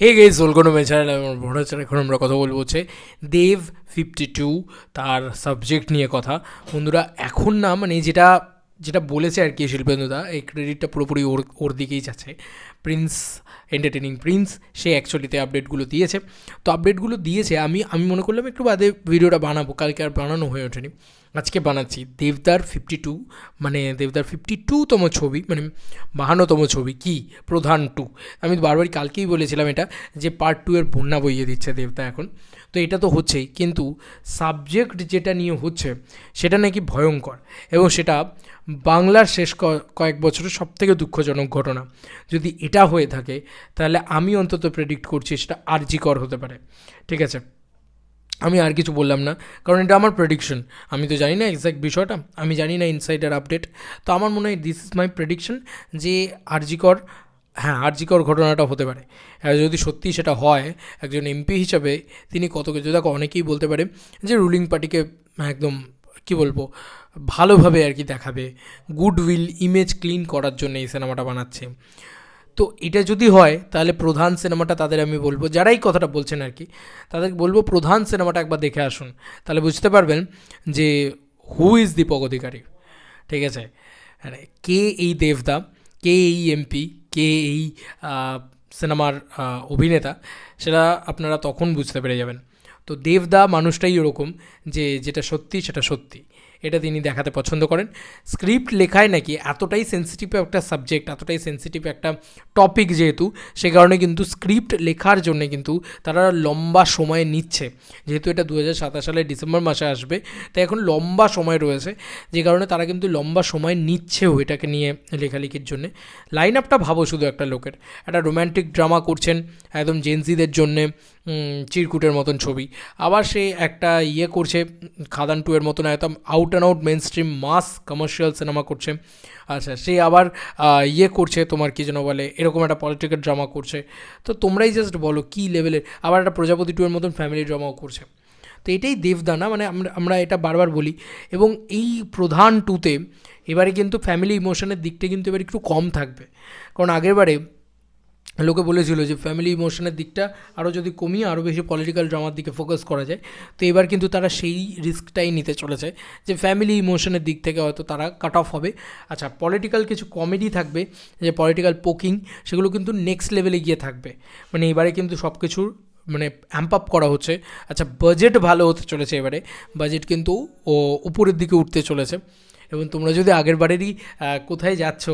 হে guess ওলকোনো বেচারেল আমার channel এখন আমরা কথা বলব হচ্ছে দেব ফিফটি টু তার সাবজেক্ট নিয়ে কথা। বন্ধুরা, এখন না মানে যেটা যেটা বলেছে আর কি শিল্পেন্দুদা এই ক্রেডিটটা পুরোপুরি ওর ওর দিকেই যাচ্ছে। প্রিন্স এন্টারটেনিং প্রিন্স সে অ্যাকচুয়ালিতে আপডেটগুলো দিয়েছে। তো আপডেটগুলো দিয়েছে, আমি আমি মনে করলাম একটু বাদে ভিডিওটা বানাবো, কালকে আর বানানো হয়ে ওঠেনি। আজকে বানাচ্ছি দেবদার ফিফটি টু মানে দেবদার ফিফটি টুতম ছবি মানে বাহান্নতম ছবি, কি? প্রধান টু আমি বারবারই কালকেই বলেছিলাম এটা, যে পার্ট টু এর বন্যা বইয়ে দিচ্ছে দেবদা এখন। তো এটা তো হচ্ছেই, কিন্তু সাবজেক্ট যেটা নিয়ে হচ্ছে, সেটা নাকি ভয়ঙ্কর, এবং সেটা বাংলার শেষ কয়েক বছরের সবথেকে দুঃখজনক ঘটনা। যদি এটা হয়ে থাকে, তাহলে আমি অন্তত প্রেডিক্ট করছি সেটা আরজিকর হতে পারে। ঠিক আছে? আমি আর কিছু বললাম না, কারণ এটা আমার প্রেডিকশন আমি তো জানি না এক্স্যাক্ট বিষয়টা, আমি জানি না ইনসাইডার আপডেট তো আমার মনে হয় দিস ইজ মাই প্রেডিকশন যে আরজিকর হ্যাঁ আরজিকর ঘটনাটা হতে পারে। যদি সত্যি সেটা হয়, একজন এমপি হিসাবে তিনি কত কিছু, দেখো অনেকেই বলতে পারে যে রুলিং পার্টিকে একদম, কি বলব, ভালোভাবে আর কি দেখাবে। গুডউইল ইমেজ ক্লিন করার জন্য এই সিনেমাটা বানাচ্ছে। তো এটা যদি হয়, তাহলে প্রধান সিনেমাটা তাদের আমি বলব, যারাই কথাটা বলছেন আর কি, তাদেরকে বলব প্রধান সিনেমাটা একবার দেখে আসুন। তাহলে বুঝতে পারবেন যে হু ইজ দীপক অধিকারী? ঠিক আছে? মানে কে এই দেবদা, কে এই এমপি, কে এই সিনেমার অভিনেতা, সেটা আপনারা তখন বুঝতে পেরে যাবেন। তো দেবদা মানুষটাই ওরকম যে যেটা সত্যি সেটা সত্যি। এটা তিনি দেখাতে পছন্দ করেন। স্ক্রিপ্ট লেখায় নাকি এতটাই সেন্সিটিভ একটা সাবজেক্ট এতটাই সেন্সিটিভ একটা টপিক যেহেতু, সে কারণে কিন্তু স্ক্রিপ্ট লেখার জন্য কিন্তু তারা লম্বা সময় নিচ্ছে। যেহেতু এটা দু সালের ডিসেম্বর মাসে আসবে, তাই এখন লম্বা সময় রয়েছে। যে কারণে তারা কিন্তু লম্বা সময় নিচ্ছেও এটাকে নিয়ে লেখালেখির জন্যে। লাইন আপটা ভাবো শুধু একটা লোকের। একটা রোম্যান্টিক ড্রামা করছেন একদম জেন্সিদের জন্যে চিরকুটের মতন ছবি। আবার সে একটা ইয়ে করছে খাদান টু এর মতন একদম out and out mainstream mass commercial cinema করছে। আচ্ছা সে আবার ইয়ে করছে তোমার কী যেন বলে, এরকম একটা পলিটিক্যাল ড্রামা করছে। তো তোমরাই জাস্ট বলো কী লেভেলের আবার একটা প্রজাপতি টু এর মতন ফ্যামিলি ড্রামাও করছে। তো এটাই দেবদানা মানে আমরা আমরা এটা বারবার বলি। এবং এই প্রধান টুতে এবারে কিন্তু ফ্যামিলি ইমোশনের দিকটা কিন্তু এবার একটু কম থাকবে। কারণ আগেরবারে লোকে বলেছিল যে ফ্যামিলি ইমোশনের দিকটা আরও যদি কমিয়ে আরও বেশি পলিটিক্যাল ড্রামার দিকে ফোকাস করা যায়। তো এবার কিন্তু তারা সেই রিস্কটাই নিতে চলেছে যে ফ্যামিলি ইমোশনের দিক থেকে হয়তো তারা কাট অফ হবে। আচ্ছা পলিটিক্যাল কিছু কমেডি থাকবে যে পলিটিক্যাল পোকিং সেগুলো কিন্তু নেক্সট লেভেলে গিয়ে থাকবে। মানে এবারে কিন্তু সব কিছুর মানে অ্যাম্প আপ করা হচ্ছে। আচ্ছা বাজেট ভালো হতে চলেছে এবারে। বাজেট কিন্তু ও উপরের দিকে উঠতে চলেছে। এবং তোমরা যদি আগের বারেরই কোথায় যাচ্ছ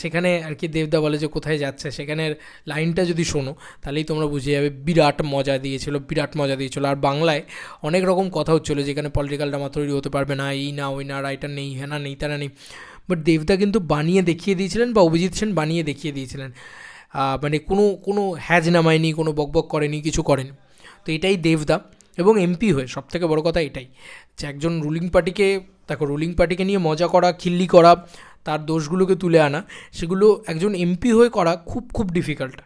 সেখানে আর কি দেবদা বলে যে কোথায় যাচ্ছে, সেখানের লাইনটা যদি শোনো, তাহলেই তোমরা বুঝে যাবে বিরাট মজা দিয়েছিল, বিরাট মজা দিয়েছিল। আর বাংলায় অনেক রকম কথা হচ্ছিল যেখানে পলিটিক্যাল ড্রামা তৈরি হতে পারবে না, এই না, ওই না রাইটার নেই হ্যাঁ না, নেই, তারা নেই। বাট দেবদা কিন্তু বানিয়ে দেখিয়ে দিয়েছিলেন বা অভিজিৎ সেন বানিয়ে দেখিয়ে দিয়েছিলেন। মানে কোনো কোনো হ্যাজ নামায়নি, কোনো বকবক করেনি, কিছু করেনি। তো এটাই দেবদা। এবং এমপি হয়ে সব থেকে বড়ো কথা এটাই যে একজন রুলিং পার্টিকে দেখো রুলিং পার্টিকে নিয়ে মজা করা, খিল্লি করা, তার দোষগুলোকে তুলে আনা, সেগুলো একজন এমপি হয়ে করা খুব খুব ডিফিকাল্ট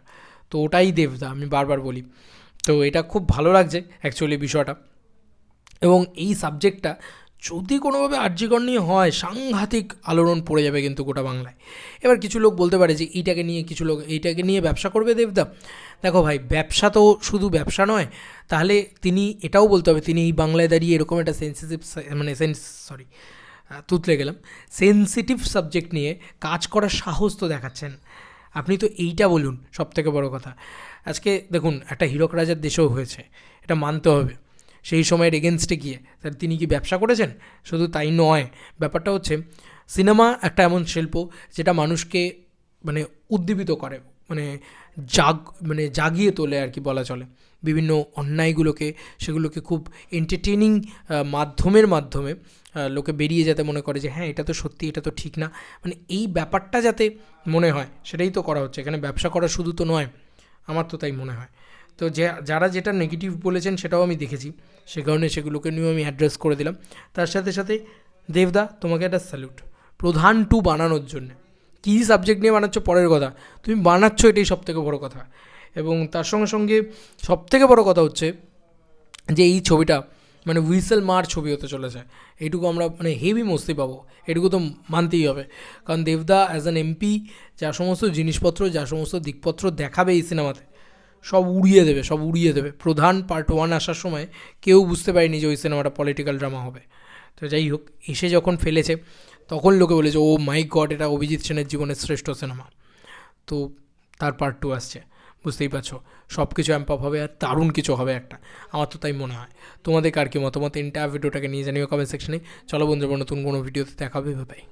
তো ওটাই দেবদা, আমি বারবার বলি। তো এটা খুব ভালো লাগছে অ্যাকচুয়ালি বিষয়টা। এবং এই সাবজেক্টটা যদি কোনোভাবে আর্যিকর নিয়ে হয়, সাংঘাতিক আলোড়ন পড়ে যাবে কিন্তু গোটা বাংলায়। এবার কিছু লোক বলতে পারে যে, এইটাকে নিয়ে কিছু লোক, এইটাকে নিয়ে ব্যবসা করবে দেবদা? দেখো ভাই, ব্যবসা তো শুধু ব্যবসা নয়, তাহলে তিনি এটাও বলতে হবে, তিনি এই বাংলায় দাঁড়িয়ে এরকম একটা সেন্সিটিভ মানে সেন্স সরি তুতলে গেলাম। সেন্সিটিভ সাবজেক্ট নিয়ে কাজ করার সাহস তো দেখাচ্ছেন। আপনি তো এইটা বলুন সব থেকে বড় কথা। আজকে দেখুন, একটা হীরক রাজার দেশেও হয়েছে, এটা মানতে হবে। সেই সময়ের এগেনস্টে গিয়ে। তাহলে তিনি কি ব্যবসা করেছেন? শুধু তাই নয়, ব্যাপারটা হচ্ছে সিনেমা একটা এমন শিল্প যেটা মানুষকে মানে উদ্দীপিত করে মানে জাগ মানে জাগিয়ে তোলে আর কি বলা চলে। বিভিন্ন অন্যায়গুলোকে, সেগুলোকে খুব এন্টারটেনিং মাধ্যমের মাধ্যমে লোকে বেরিয়ে যাতে মনে করে যে হ্যাঁ এটা তো সত্যি, এটা তো ঠিক না। মানে এই ব্যাপারটা যাতে মনে হয়, সেটাই তো করা হচ্ছে। এখানে ব্যবসা করা শুধু তো নয়, আমার তো তাই মনে হয়। তো যে, যারা যেটা নেগেটিভ বলেছেন সেটাও আমি দেখেছি। সে কারণে সেগুলোকে নিয়েও আমি অ্যাড্রেস করে দিলাম। তার সাথে সাথে, দেবদা, তোমাকে একটা স্যালুট প্রধান টু বানানোর জন্য। কী সাবজেক্ট নিয়ে বানাচ্ছ? পরের কথা। তুমি বানাচ্ছ এটাই সবথেকে বড় কথা। এবং তার সঙ্গে সঙ্গে সবথেকে বড় কথা হচ্ছে যে, এই ছবিটা মানে হুইসেল মার ছবি হতে চলেছে। এইটুকু আমরা মানে হেভি মস্তি পাবো। এটুকু তো মানতেই হবে। কারণ দেবদা অ্যাজ অ্যান এমপি যা সমস্ত জিনিসপত্র, যা সমস্ত দিকপত্র দেখাবে এই সিনেমাতে সব উড়িয়ে দেবে, সব উড়িয়ে দেবে। প্রধান পার্ট ওয়ান আসার সময় কেউ বুঝতে পারেনি যে ওই সিনেমাটা পলিটিক্যাল ড্রামা হবে। তো যাই হোক, এসে যখন ফেলেছে, তখন লোকে বলেছে ও মাই গড এটা অভিজিৎ সেনের জীবনের শ্রেষ্ঠ সিনেমা তো তার পার্ট টু আসছে, বুঝতেই পারছ? সব কিছু অ্যাম্প আপ হবে আর দারুণ কিছু হবে একটা, আমার তো তাই মনে হয়। তোমাদের কার কি মতামত? ইন্টার ভিডিওটাকে নিয়ে জানিও কমেন্ট সেকশনে চলো বন্ধুরা, নতুন কোনো ভিডিওতে দেখাবে ভাই